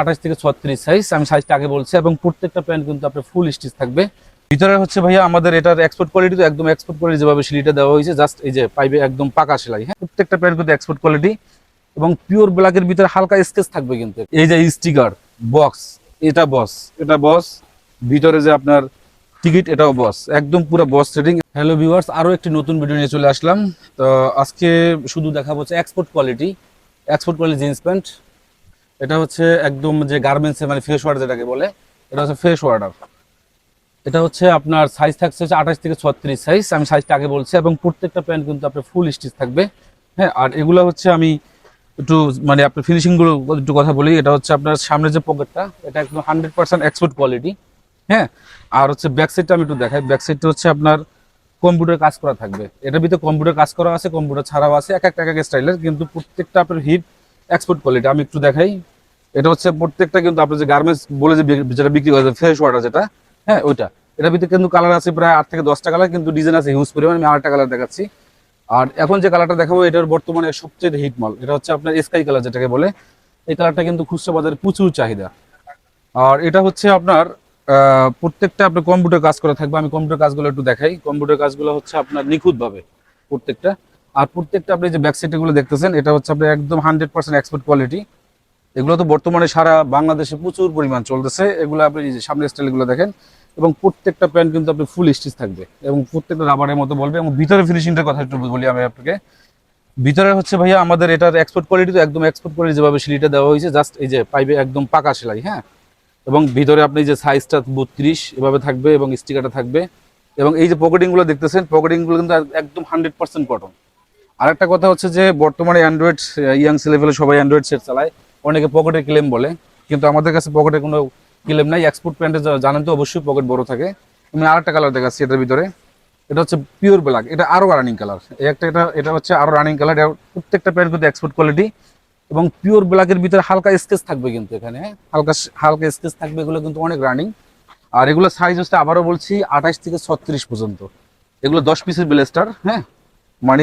আঠাশ থেকে ছত্রিশ সাইজ আমি সাইজটা আগে বলছি, এবং প্রত্যেকটা প্যান্ট কিন্তু আপনার ফুল স্টিচ থাকবে। ভিতরে হচ্ছে ভাইয়া আমাদের এটার এক্সপোর্ট কোয়ালিটি তো একদম এক্সপোর্ট কোয়ালিটি যেভাবে সিলিটা দেওয়া হয়েছে জাস্ট এই যে পাইবে একদম পাকা সেলাই হ্যাঁ? প্রত্যেকটা প্যান্ট কিন্তু এক্সপোর্ট কোয়ালিটি এবং পিওর ব্ল্যাকের ভিতরে হালকা স্কেচ থাকবে কিন্তু। এই যে স্টিকার বক্স এটা বস এটা বস ভিতরে যে আপনার টিকিট এটাও বস একদম পুরো বস সেটিং হ্যালো ভিউয়ার্স আরও একটি নতুন ভিডিও নিয়ে চলে আসলাম। তো আজকে শুধু দেখাবো হচ্ছে export quality export quality jeans pant. এটা হচ্ছে একদম যে গার্মেন্টসে মানে ফ্রেশ ওয়াটার যেটাকে বলে, এটা হচ্ছে ফ্রেশ ওয়াটার এটা হচ্ছে আপনার সাইজ থাকছে হচ্ছে আঠাশ থেকে ছত্রিশ সাইজ আমি সাইজটা আগে বলছি, এবং প্রত্যেকটা প্যান্ট কিন্তু আপনার ফুল স্টিচ থাকবে। হ্যাঁ আর এগুলো হচ্ছে আমি একটু মানে আপনার ফিনিশিংগুলো একটু কথা বলি, এটা হচ্ছে আপনার সামনে যে পকেটটা এটা একদম হান্ড্রেড পার্সেন্ট এক্সপোর্ট কোয়ালিটি হ্যাঁ আর হচ্ছে ব্যাক সাইডটা আমি একটু দেখাই ব্যাক সাইডটা হচ্ছে আপনার কম্পিউটার কাজ করা থাকবে। এটার ভিতরে কম্পিউটার কাজ করা আছে কম্পিউটার ছাড়াও আছে, এক একটা এক এক স্টাইলের কিন্তু প্রত্যেকটা আপনার হিট এক্সপোর্ট কোয়ালিটি আমি একটু দেখাই। এটা হচ্ছে প্রত্যেকটা কিন্তু আপনার যে গার্মেন্টস বলে যে যেটা বিক্রি করে ফ্রেশ ওয়াটার যেটা হ্যাঁ ওইটা। এটার ভিতরে কিন্তু কালার আছে প্রায় আট থেকে দশটা কালার কিন্তু ডিজাইন আছে হিউজ পরিমাণ, আমি আটটা কালার দেখাচ্ছি। আর এখন যে কালারটা দেখাবো, এটার বর্তমানে সবচেয়ে হিট মাল এটা হচ্ছে আপনার স্কাই কালার যেটাকে বলে, এই কালারটা কিন্তু খুচরা বাজারে প্রচুর চাহিদা। আর এটা হচ্ছে আপনার প্রত্যেকটা আপনার কম্পিউটার কাজ করা থাকবে, আমি কম্পিউটার কাজগুলো একটু দেখাই। কম্পিউটার কাজগুলো হচ্ছে আপনার নিখুঁতভাবে, প্রত্যেকটা। আর প্রত্যেকটা আপনি যে ব্যাকগুলো দেখতেছেন, এটা হচ্ছে আপনার একদম হান্ড্রেড পার্সেন্ট এক্সপোর্ট কোয়ালিটি এগুলো তো বর্তমানে সারা বাংলাদেশে প্রচুর পরিমাণ চলতেছে। এগুলো আপনি সামনের স্টাইলগুলো দেখেন এবং প্রত্যেকটা প্যান্ট কিন্তু আপনি ফুল স্টিচ থাকবে এবং প্রত্যেকটা রাবারের মতো বলবে এবং ভিতরে ফিনিশিংটার কথা একটু বলি আমি আপনাকে। ভিতরে হচ্ছে ভাইয়া আমাদের এটার এক্সপোর্ট কোয়ালিটি তো একদম এক্সপোর্ট কোয়ালিটি যেভাবে সিলিটা দেওয়া হয়েছে জাস্ট এই যে পাইবে একদম পাকা সেলাই হ্যাঁ? এবং ভিতরে আপনি যে সাইজটা বত্রিশ, এভাবে থাকবে এবং স্টিকারটা থাকবে। এবং এই যে পকেটিংগুলো দেখতেছেন পকেটিংগুলো কিন্তু একদম হান্ড্রেড পার্সেন্ট কটন আরেকটা কথা হচ্ছে যে বর্তমানে অ্যান্ড্রয়েড ইয়াং লেভেলে সবাই অ্যান্ড্রয়েড সেট চালায়। অনেকে পকেটের ক্লেম বলে, কিন্তু আমাদের কাছে পকেটে কোনো ক্লেম নাই। এক্সপোর্ট প্যান্টে জানেন তো, অবশ্যই পকেট বড় থাকে। আমি আরেকটা কালার দেখাচ্ছি এটার ভিতরে। এটা হচ্ছে পিওর ব্ল্যাক এটা আরও রানিং কালার একটা এটা এটা হচ্ছে আরও রানিং কালার প্রত্যেকটা প্যান্ট কিন্তু এক্সপোর্ট কোয়ালিটি এবং পিওর ব্ল্যাকের ভিতরে হালকা স্কেচ থাকবে কিন্তু এখানে? হালকা হালকা স্কেচ থাকবে এগুলো কিন্তু অনেক রানিং আর এগুলো সাইজ হচ্ছে আবারও বলছি আঠাশ থেকে ছত্রিশ পর্যন্ত। এগুলো দশ পিসের ব্লেস্টার হ্যাঁ? মানে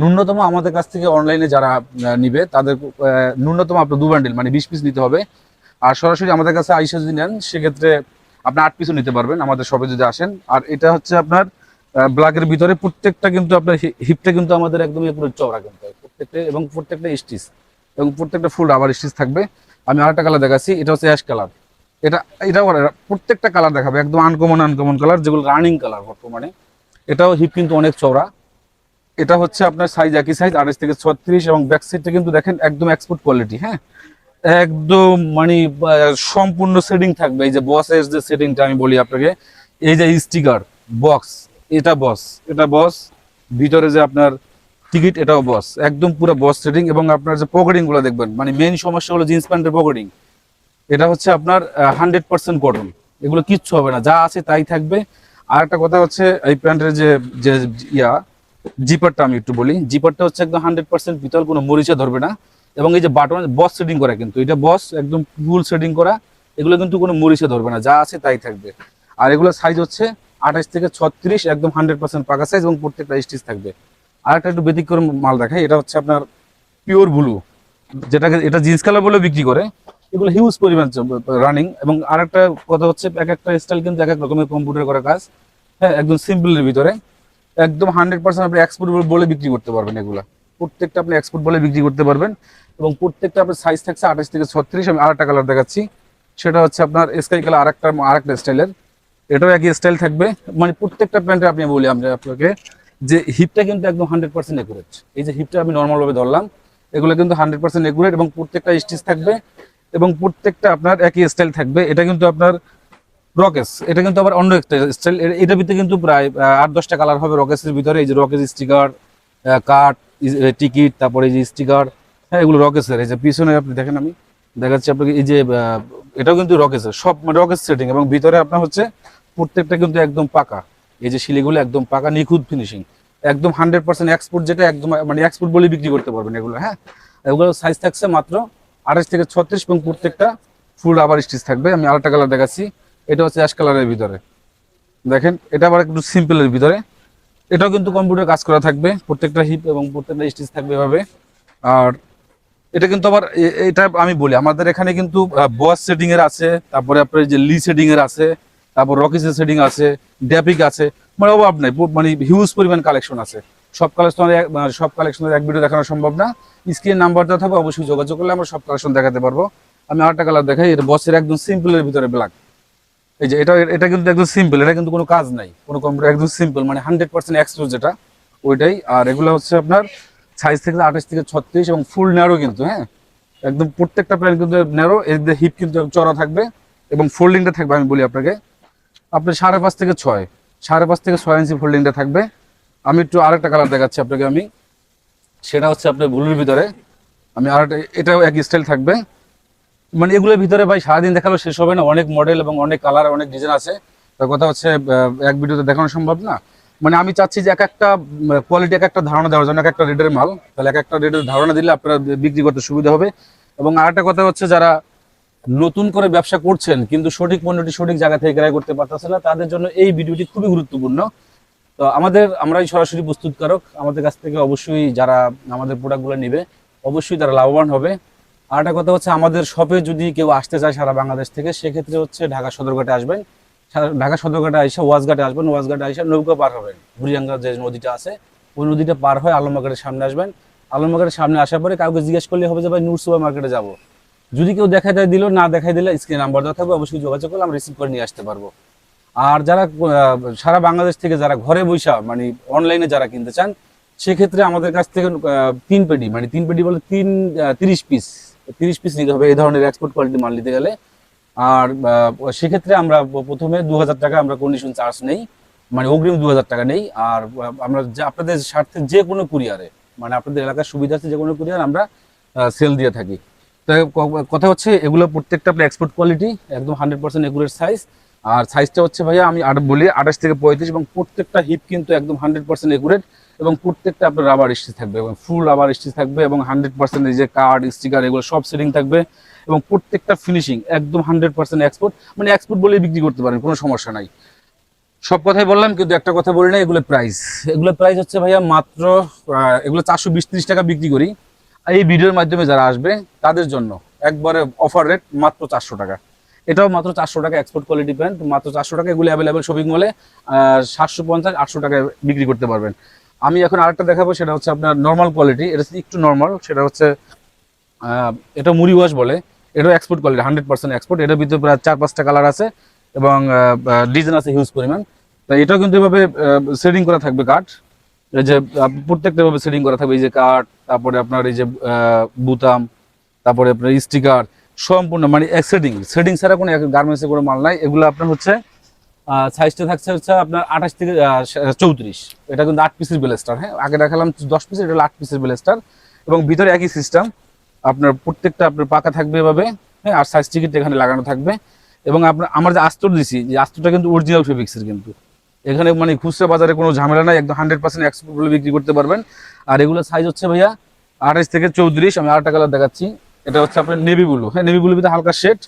ন্যূনতম আমাদের কাছ থেকে অনলাইনে যারা নিবে, তাদের ন্যূনতম আপনার দু বান্ডিল মানে বিশ পিস নিতে হবে। আর সরাসরি আমাদের কাছে আইসা যদি নেন, সেক্ষেত্রে আপনি আট পিসও নিতে পারবেন, আমাদের শপে যদি আসেন। আর এটা হচ্ছে আপনার ব্ল্যাকের ভিতরে প্রত্যেকটা কিন্তু আপনার হিপটা কিন্তু আমাদের একদম পুরো চওড়া কিন্তু। প্রত্যেকটা এবং প্রত্যেকটা স্টিচ এবং প্রত্যেকটা ফুল রাবার স্টিচ থাকবে। আমি আরেকটা কালার দেখাচ্ছি, এটা হচ্ছে অ্যাশ কালার এটা, এটাও প্রত্যেকটা কালার দেখাবে, একদম আনকমন আনকমন কালার যেগুলো রানিং কালার বর্তমানে। এটাও হিপ কিন্তু অনেক চওড়া। এটা হচ্ছে আপনার সাইজ একই সাইজ আঠাশ থেকে ছত্রিশ এবং ব্যাক সাইডটা কিন্তু দেখেন একদম এক্সপোর্ট কোয়ালিটি হ্যাঁ? একদম মানে সম্পূর্ণ সেটিং থাকবে। এই যে বসের যে সেটিংটা আমি বলি আপনাকে, এই যে স্টিকার বক্স এটা বস এটা বস ভিতরে যে আপনার টিকিট এটাও বস একদম পুরো বস সেটিং এবং আপনার যে পকেটিংগুলো দেখবেন মানে মেইন সমস্যা হলো জিন্স প্যান্টের পকেটিং এটা হচ্ছে আপনার হান্ড্রেড পার্সেন্ট কটন এগুলো কিচ্ছু হবে না, যা আছে তাই থাকবে। আর একটা কথা হচ্ছে এই প্যান্টের যে যে ইয়া জিপারটা আমি একটু বলি। জিপারটা হচ্ছে একদম হান্ড্রেড পার্সেন্ট ভিতর কোনো মরিচা ধরবে না। এবং এই যে বাটন বস সেটিং করা কিন্তু। এটা বস একদম ফুল সেটিং করা। এগুলো কিন্তু কোনো মরিচা ধরবে না। যা আছে তাই থাকবে। আর এগুলো সাইজ হচ্ছে আঠাশ থেকে ছত্রিশ, একদম হান্ড্রেড পার্সেন্ট পাকা সাইজ এবং প্রত্যেকটা স্টিচ থাকবে। আর একটা একটু ব্যতিক্রম মাল দেখাই। এটা হচ্ছে আপনার পিওর ব্লু যেটাকে, এটা জিন্স কালার বলে বিক্রি করে। এগুলো হিউজ পরিমাণ রানিং এবং আরেকটা কথা হচ্ছে, এক একটা স্টাইল কিন্তু এক এক রকমের কম্পিউটার করা কাজ। হ্যাঁ একদম সিম্পলের ভিতরে। একদম হান্ড্রেড পার্সেন্ট আপনি এক্সপোর্ট বলে বিক্রি করতে পারবেন এগুলা। প্রত্যেকটা আপনি এক্সপোর্ট বলে বিক্রি করতে পারবেন এবং প্রত্যেকটা আপনার সাইজ থাকছে আঠাশ থেকে ছত্রিশ, আমি আরেকটা কালার দেখাচ্ছি। সেটা হচ্ছে আপনার স্কাই কালার আরেকটা আরেকটা স্টাইলের এটাও একই স্টাইল থাকবে। মানে প্রত্যেকটা প্যান্টে আপনি বলি আমরা আপনাকে যে হিপটা কিন্তু একদম হান্ড্রেড পার্সেন্ট একুরেট এই যে হিপটা আমি নর্মালভাবে ধরলাম, এগুলো কিন্তু হান্ড্রেড পার্সেন্ট একুরেট এবং প্রত্যেকটা স্টিচ থাকবে এবং প্রত্যেকটা আপনার একই স্টাইল থাকবে। এটা কিন্তু আপনার রকেস এটা কিন্তু আবার অন্য একটা স্টাইল এটার ভিতরে কিন্তু প্রায় আট, দশটা কালার হবে রকেসের ভিতরে। এই যে রকেস স্টিকার কার্ড টিকিট তারপরে এই যে স্টিকার হ্যাঁ এগুলো রকেসের এই যে পিছনে আপনি দেখেন আমি, দেখাচ্ছি আপনাকে, এই যে এটাও কিন্তু রকেসের সব মানে রকেস সেটিং এবং ভিতরে আপনার হচ্ছে প্রত্যেকটা কিন্তু একদম পাকা। এই যে শিলিগুলো একদম পাকা, নিখুঁত ফিনিশিং একদম হান্ড্রেড পার্সেন্ট এক্সপোর্ট যেটা একদম মানে এক্সপোর্ট বলে বিক্রি করতে পারবেন এগুলো হ্যাঁ? এগুলো সাইজ থাকছে মাত্র আঠাশ থেকে ছত্রিশ এবং প্রত্যেকটা ফুল আবার স্টিচ থাকবে। আমি আরেকটা কালার দেখাচ্ছি। এটা হচ্ছে অ্যাশ কালারের ভিতরে। দেখেন, এটা আবার একটু সিম্পলের ভিতরে। এটাও কিন্তু কম্পিউটার কাজ করা থাকবে, প্রত্যেকটা হিপ এবং প্রত্যেকটা স্টিচ থাকবে এভাবে। আর এটা কিন্তু আবার এটা আমি বলি, আমাদের এখানে কিন্তু বস সেটিং এর আছে, তারপরে আপনার যে লি সেটিং এর আছে, তারপর রকিসের সেটিং আছে ড্যাপিক আছে মানে অভাব নাই মানে হিউজ পরিমাণ কালেকশন আছে। সব কালেকশন সব কালেকশনের এক ভিডিও দেখানো সম্ভব না। স্ক্রিন নাম্বারটা থাকবে, অবশ্যই যোগাযোগ করলে আমরা সব কালেকশন দেখাতে পারব। আমি আরেকটা কালার দেখাই, এটা বসের একদম সিম্পলের ভিতরে ব্ল্যাক এই যে এটা এটা কিন্তু একদম সিম্পল এটা কিন্তু কোনো কাজ নাই, কোনো কম্পিউটার একদম সিম্পল মানে হান্ড্রেড পার্সেন্ট এক্সক্লুজ যেটা, ওইটাই। আর এগুলো হচ্ছে আপনার সাইজ থেকে আঠাশ থেকে ছত্রিশ এবং ফুল ন্যারো কিন্তু হ্যাঁ? একদম প্রত্যেকটা প্যান্ট কিন্তু ন্যারো এর হিপ কিন্তু চড়া থাকবে এবং ফোল্ডিংটা থাকবে, আমি বলি আপনাকে। আপনি সাড়ে পাঁচ থেকে ছয়, সাড়ে পাঁচ থেকে ছয় ইঞ্চি ফোল্ডিংটা থাকবে। আমি একটু আরেকটা কালার দেখাচ্ছি আপনাকে আমি। সেটা হচ্ছে আপনার ব্লুর ভিতরে। আমি আরেকটা, এটাও এক স্টাইল থাকবে। মানে এগুলোর ভিতরে ভাই সারাদিন দেখাল শেষ হবে না। অনেক মডেল এবং অনেক কালার অনেক ডিজাইন আছে। তার কথা হচ্ছে এক ভিডিওতে দেখানো সম্ভব না। মানে আমি চাচ্ছি যে এক একটা কোয়ালিটি এক একটা ধারণা দেওয়ার জন্য, এক একটা রেটের মাল। তাহলে এক একটা রেটের ধারণা দিলে আপনারা বিক্রি করতে সুবিধা হবে। এবং আরেকটা কথা হচ্ছে, যারা নতুন করে ব্যবসা করছেন, কিন্তু সঠিক পণ্যটি সঠিক জায়গা থেকে ক্রয় করতে পারতেছে না, তাদের জন্য এই ভিডিওটি খুবই গুরুত্বপূর্ণ। তো আমাদের, আমরাই সরাসরি প্রস্তুতকারক। আমাদের কাছ থেকে অবশ্যই যারা আমাদের প্রোডাক্টগুলো নেবে, অবশ্যই তারা লাভবান হবে। আর একটা কথা হচ্ছে, আমাদের শপে যদি কেউ আসতে চায় সারা বাংলাদেশ থেকে, সেক্ষেত্রে হচ্ছে ঢাকা সদরঘাটে আসবেন। ঢাকা সদরঘাটে এসে ওয়াজঘাটে আসবেন ওয়াজঘাটে এসে নৌকা পার হবেন। বুড়িয়াঙ্গা যে নদীটা আছে, ওই নদীটা পার হয়ে আলমবাগের সামনে আসবেন। আলমবাগের সামনে আসার পরে কাউকে জিজ্ঞেস করলে হবে যে, ভাই, নূর সুপার মার্কেটে যাব। যদি কেউ দেখাই দেয় দিল, না দেখাই দিলে স্ক্রিন নাম্বার দেওয়া থাকবে, অবশ্যই যোগাযোগ করলে আমরা রিসিভ করে নিয়ে আসতে পারব। আর যারা সারা বাংলাদেশ থেকে যারা ঘরে বৈশা মানে অনলাইনে যারা কিনতে চান, সেক্ষেত্রে আমাদের কাছ থেকে তিন পেটি মানে তিন পেটি বলে তিন তিরিশ পিস তিরিশ পিস নিতে হবে, এই ধরনের এক্সপোর্ট কোয়ালিটি মাল নিতে গেলে। আর সেক্ষেত্রে আমরা প্রথমে দু হাজার টাকা আমরা কন্ডিশন চার্জ নেই মানে অগ্রিম দু হাজার টাকা নেই। আর আমরা আপনাদের স্বার্থে যে কোনো কুরিয়ারে মানে আপনাদের এলাকার সুবিধা আছে যে কোনো কুরিয়ার আমরা সেল দিয়ে থাকি। তো কথা হচ্ছে, এগুলো প্রত্যেকটা আপনার এক্সপোর্ট কোয়ালিটি একদম হান্ড্রেড পার্সেন্ট এগুলোর সাইজ আর সাইজটা হচ্ছে ভাইয়া, আমি আর বলি আঠাশ থেকে পঁয়ত্রিশ এবং প্রত্যেকটা হিপ কিন্তু একদম হান্ড্রেড পার্সেন্ট একুরেট এবং প্রত্যেকটা আপনার রাবার স্টিচ থাকবে এবং ফুল রাবার স্টিচ থাকবে এবং হান্ড্রেড পার্সেন্ট এই যে কার্ড স্টিকার এগুলো সব সেটিং থাকবে এবং প্রত্যেকটা ফিনিশিং একদম হান্ড্রেড পার্সেন্ট এক্সপোর্ট মানে এক্সপোর্ট বলেই বিক্রি করতে পারেন, কোনো সমস্যা নাই। সব কথাই বললাম, কিন্তু একটা কথা বলি না, এগুলো প্রাইস এগুলো প্রাইস হচ্ছে ভাইয়া মাত্র এগুলো চারশো বিশ টাকা বিক্রি করি। এই ভিডিওর মাধ্যমে যারা আসবে, তাদের জন্য একবারে অফার রেট মাত্র চারশো টাকা। এটাও মাত্র চারশো টাকা এক্সপোর্ট কোয়ালিটি প্যান্ট মাত্র চারশো টাকা এগুলো অ্যাভেলেবেল শপিং মলে সাতশো পঞ্চাশ, আটশো টাকায় বিক্রি করতে পারবেন। আমি এখন আরেকটা দেখাবো, সেটা হচ্ছে আপনার নর্মাল কোয়ালিটি এটা একটু নর্মাল সেটা হচ্ছে এটা মুড়ি ওয়াশ বলে, এটাও export quality hundred percent export এটার ভিতরে প্রায় চার পাঁচটা কালার আছে এবং ডিজাইন আছে হিউজ পরিমাণ। তো এটাও কিন্তু এভাবে সেটিং করা থাকবে কাঠ। এই যে প্রত্যেকটা ভাবে সেটিং করা থাকবে, এই যে কাঠ, তারপরে আপনার এই যে বুতাম, তারপরে আপনার স্টিকার সম্পূর্ণ মানে সেটিং সেটিং ছাড়া কোনো গার্মেন্টসে কোনো মাল নাই। এগুলো আপনার হচ্ছে সাইজটা থাকছে হচ্ছে আপনার আঠাশ থেকে চৌত্রিশ। এটা কিন্তু আট পিসের বেলেস্টার হ্যাঁ? আগে দেখালাম দশ পিসের এটা আট পিসের বেলেস্টার এবং ভিতরে একই সিস্টেম আপনার প্রত্যেকটা আপনার পাকা থাকবে এভাবে হ্যাঁ? আর সাইজ টিকিট এখানে লাগানো থাকবে। এবং আপনার, আমার যে আস্তর দিছি, যে আস্তরটা কিন্তু অরিজিনাল ফেব্রিক্সের কিন্তু। এখানে মানে খুচরা বাজারে কোনো ঝামেলা নাই, একদম হান্ড্রেড পার্সেন্ট এক্সপোর্ট বিক্রি করতে পারবেন। আর এগুলো সাইজ হচ্ছে ভাইয়া আঠাশ থেকে চৌত্রিশ, আমি আরেকটা কালার দেখাচ্ছি। এটা হচ্ছে আপনার নেভি ব্লু হ্যাঁ? নেভি ব্লু ভিতরে হালকা শেড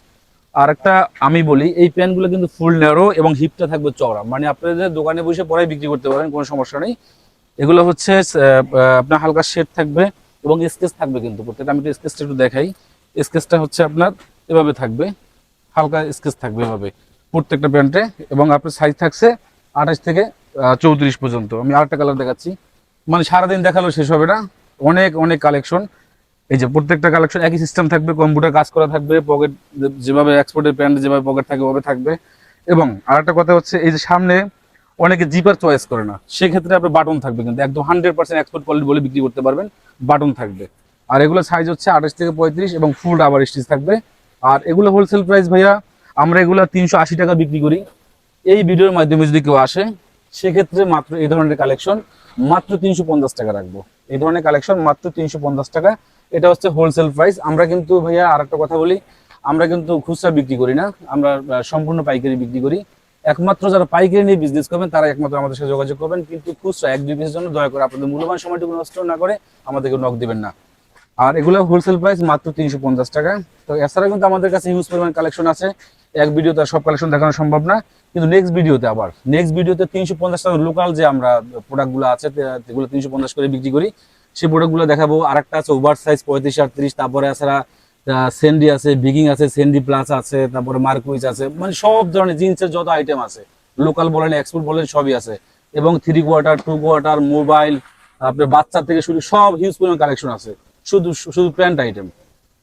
আর একটা আমি বলি, এই প্যান্টগুলো কিন্তু ফুল ন্যারো এবং হিপটা থাকবে চওড়া। মানে আপনাদের দোকানে বসে পরে বিক্রি করতে পারেন, কোনো সমস্যা নেই। এগুলো হচ্ছে আপনার হালকা শেড থাকবে এবং স্কেচ থাকবে কিন্তু, প্রত্যেকটা আমি স্কেচটা একটু দেখাই। স্কেচটা হচ্ছে আপনার এভাবে থাকবে, হালকা স্কেচ থাকবে এভাবে প্রত্যেকটা প্যান্টে এবং আপনার সাইজ থাকছে আঠাশ থেকে চৌত্রিশ পর্যন্ত। আমি আরেকটা কালার দেখাচ্ছি। মানে সারাদিন দেখাল শেষ হবে না। অনেক অনেক কালেকশন এই যে প্রত্যেকটা কালেকশন একই সিস্টেম থাকবে কম্পিউটার কাজ করা থাকবে পকেট যেভাবে এক্সপোর্টের প্যান্ট যেভাবে পকেট থাকে ওভাবে থাকবে। এবং আরেকটা কথা হচ্ছে, এই যে সামনে অনেকে জিপার চয়েস করে না, সেক্ষেত্রে আপনার বাটন থাকবে কিন্তু। একদম হান্ড্রেড পার্সেন্ট এক্সপোর্ট কোয়ালিটি বলে বিক্রি করতে পারবেন বাটন থাকবে। আর এগুলো সাইজ হচ্ছে আঠাশ থেকে পঁয়ত্রিশ এবং ফুল রাবার স্টিচ থাকবে। আর এগুলো হোলসেল প্রাইস ভাইয়া, আমরা এগুলো তিনশো আশি টাকা বিক্রি করি। এই ভিডিওর মাধ্যমে যদি কেউ আসে, সেক্ষেত্রে মাত্র এই ধরনের কালেকশন মাত্র তিনশো পঞ্চাশ টাকা রাখব। এই ধরনের কালেকশন মাত্র তিনশো পঞ্চাশ টাকা। এটা হচ্ছে হোলসেল প্রাইস আমরা কিন্তু ভাইয়া আর একটা কথা বলি, আমরা কিন্তু খুচরা বিক্রি করি না, আমরা সম্পূর্ণ পাইকারি বিক্রি করি। একমাত্র যারা পাইকারি নিয়ে বিজনেস করবেন তারা একমাত্র আমাদের সাথে যোগাযোগ করবেন। কিন্তু খুচরা এক, দুই পিসের জন্য দয়া করে আপনাদের মূল্যবান সময়টুকু নষ্ট না করে আমাদেরকে নক দিবেন না। আর এগুলো হোলসেল প্রাইস মাত্র তিনশো পঞ্চাশ টাকা। তো এছাড়া কিন্তু আমাদের কাছে হিউজ পরিমাণ কালেকশন আছে। এক ভিডিওতে সব কালেকশন দেখানো সম্ভব না। কিন্তু নেক্সট ভিডিওতে আবার। নেক্সট ভিডিওতে তিনশো পঞ্চাশ টাকা লোকাল যে আমরা প্রোডাক্টগুলো আছে যেগুলো তিনশো পঞ্চাশ করে বিক্রি করি, সেই প্রোডাক্টগুলো দেখাবো। আর একটা আছে ওভার সাইজ পঁয়ত্রিশ, আটত্রিশ, তারপরে এছাড়া সেন্ডি আছে বিগিং আছে সেন্ডি প্লাস আছে, তারপরে মার্কুইজ আছে মানে সব ধরনের জিন্সের যত আইটেম আছে লোকাল বলেন এক্সপোর্ট বলেন, সবই আছে। এবং three quarter two quarter mobile আপনার বাচ্চা থেকে শুরু, সব হিউজ পরিমাণ কালেকশন আছে। শুধু শুধু প্যান্ট আইটেম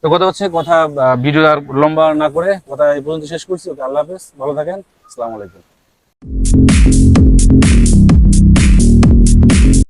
তো কথা হচ্ছে, কথা ভিডিও আর লম্বা না করে কথা এই পর্যন্ত শেষ করছি। ওকে, আল্লাহ হাফেজ, ভালো থাকেন। আসসালামু আলাইকুম।